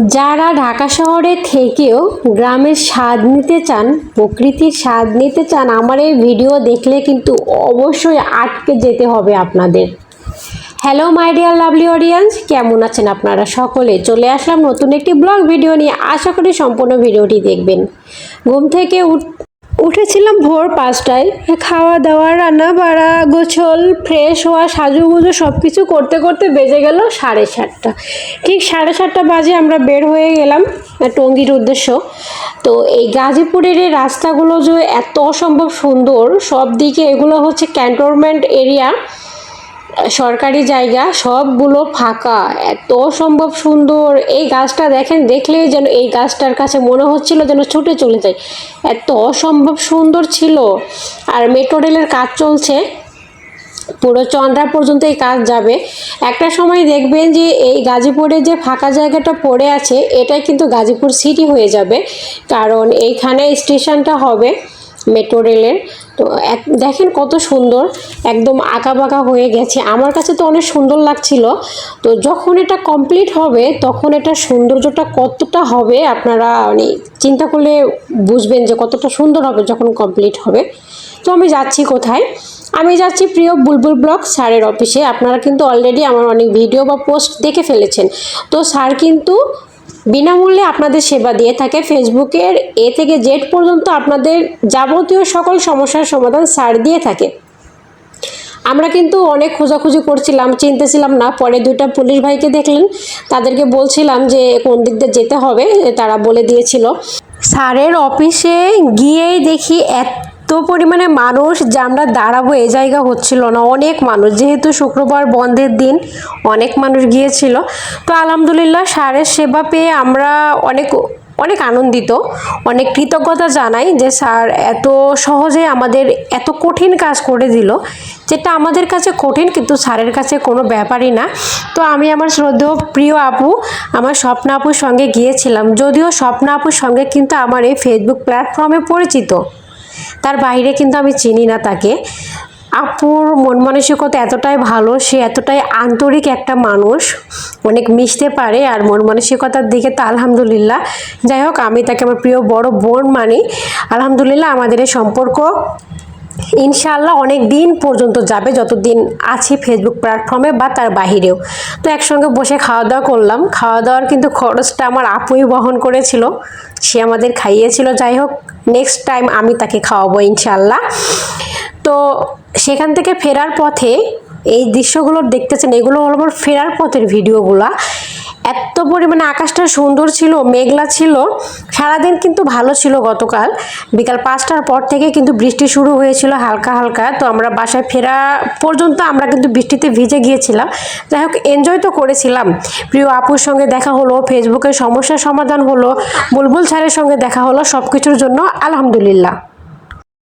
যারা ঢাকা শহরে থেকেও গ্রামের স্বাদ নিতে চান, প্রকৃতির স্বাদ নিতে চান, আমার এই ভিডিও দেখলে কিন্তু অবশ্যই আটকে যেতে হবে আপনাদের। Hello my dear lovely audience কেমন আছেন আপনারা সকলে? চলে আসলাম নতুন একটি ব্লগ ভিডিও নিয়ে। আশা করি সম্পূর্ণ ভিডিওটি দেখবেন। ঘুম থেকে উঠ- উঠেছিলাম ভোর পাঁচটায়। খাওয়া দাওয়া, রান্না বাড়া, গোছল ফ্রেশ হওয়া, সাজুগুজো সব কিছু করতে করতে বেজে গেল সাড়ে সাতটা। ঠিক সাড়ে সাতটা বাজে আমরা বের হয়ে গেলাম টঙ্গির উদ্দেশ্য। তো এই গাজীপুরের এই রাস্তাগুলো যে এত অসম্ভব সুন্দর সব দিকে এগুলো হচ্ছে ক্যান্টনমেন্ট এরিয়া সরকারি জায়গা, সবগুলো ফাঁকা। এত সম্ভব সুন্দর। এই গাছটা দেখেন, দেখলেই যেন এই গাছটার কাছে মনে হচ্ছিল যেন ছুটে চলে যায় এত অসম্ভব সুন্দর ছিল। আর মেট্রো রেলের কাজ চলছে। পুরো চন্দ্রা পর্যন্ত এই কাজ যাবে। একটা সময় দেখবেন যে এই গাজীপুরে যে ফাঁকা জায়গাটা পড়ে আছে, এটাই কিন্তু গাজীপুর সিটি হয়ে যাবে। কারণ এইখানে স্টেশনটা হবে। মেট্রো রেলের। তো এক- দেখেন কত সুন্দর, একদম আঁকা বাঁকা হয়ে গেছে। আমার কাছে তো অনেক সুন্দর লাগছিল। তো যখন এটা কমপ্লিট হবে, তখন এটা সৌন্দর্যটা কতটা হবে আপনারা মানে চিন্তা করলে বুঝবেন যে কতটা সুন্দর হবে যখন কমপ্লিট হবে। তো আমি যাচ্ছি কোথায়? আমি যাচ্ছি প্রিয় বুলবুল ব্লগ স্যারের অফিসে। আপনারা কিন্তু অলরেডি আমার অনেক ভিডিও বা পোস্ট দেখে ফেলেছেন। তো স্যার কিন্তু বিনামূল্যে আপনাদের সেবা দিয়ে থাকে। ফেসবুকের এ থেকে জেড পর্যন্ত আপনাদের যাবতীয় সকল সমস্যার সমাধান স্যার দিয়ে থাকে। আমরা কিন্তু অনেক খোঁজাখুঁজি করছিলাম, চিনতেছিলাম না। পরে দুইটা পুলিশ ভাইকে দেখলেন। তাদেরকে বলছিলাম যে, কোন দিক দিয়ে যেতে হবে, তারা বলে দিয়েছিল। স্যারের অফিসে গিয়েই দেখি এত পরিমাণে মানুষ যে আমরা দাঁড়াবো এই জায়গা হচ্ছিল না। অনেক মানুষ, যেহেতু শুক্রবার বন্ধের দিন, অনেক মানুষ গিয়েছিল। তো আলহামদুলিল্লাহ স্যারের সেবা পেয়ে আমরা অনেক অনেক আনন্দিত। অনেক কৃতজ্ঞতা জানাই যে স্যার এত সহজে আমাদের এত কঠিন কাজ করে দিল। যেটা আমাদের কাছে কঠিন, কিন্তু স্যারের কাছে কোনো ব্যাপারই না। তো আমি আমার শ্রদ্ধেয় প্রিয় আপু, আমার স্বপ্ন আপুর সঙ্গে গিয়েছিলাম। যদিও স্বপ্ন আপুর সঙ্গে কিন্তু আমার এই ফেসবুক প্ল্যাটফর্মে পরিচিত। তার বাইরে কিন্তু আমি চিনি না তাকে। আপুর মন মানসিকতা এতটাই ভালো, সে এতটাই আন্তরিক একটা মানুষ, অনেক মিশতে পারে আর মন মানসিকতার দিকে তো আলহামদুলিল্লাহ। যাই হোক, আমি তাকে আমার প্রিয় বড় বোন মানি। আলহামদুলিল্লাহ আমাদের এই সম্পর্ক ইনশাআল্লাহ অনেক দিন পর্যন্ত যাবে, যতদিন আছি ফেসবুক প্ল্যাটফর্মে বা তার বাহিরেও। তো একসঙ্গে বসে খাওয়া দাওয়া করলাম। খাওয়া দাওয়ার কিন্তু খরচটা আমার আপুই বহন করেছিল। সে আমাদের খাইয়েছিল। যাই হোক নেক্সট টাইম আমি তাকে খাওয়াবো ইনশাআল্লাহ। তো সেখান থেকে ফেরার পথে এই দৃশ্যগুলো দেখতেছেন, এগুলো হলো আমার ফেরার পথের ভিডিওগুলা। এত পরিমাণে আকাশটা সুন্দর ছিল, মেঘলা ছিল, সারাদিন কিন্তু ভালো ছিল গতকাল। বিকাল পাঁচটার পর থেকে কিন্তু বৃষ্টি শুরু হয়েছিল হালকা হালকা, তো আমরা বাসায় ফেরা পর্যন্ত আমরা কিন্তু বৃষ্টিতে ভিজে গিয়েছিলাম। যাই হোক এনজয় তো করেছিলাম। প্রিয় আপুর সঙ্গে দেখা হলো ফেসবুকে সমস্যার সমাধান হলো, বুলবুল স্যারের সঙ্গে দেখা হলো সব কিছুর জন্য আলহামদুলিল্লাহ।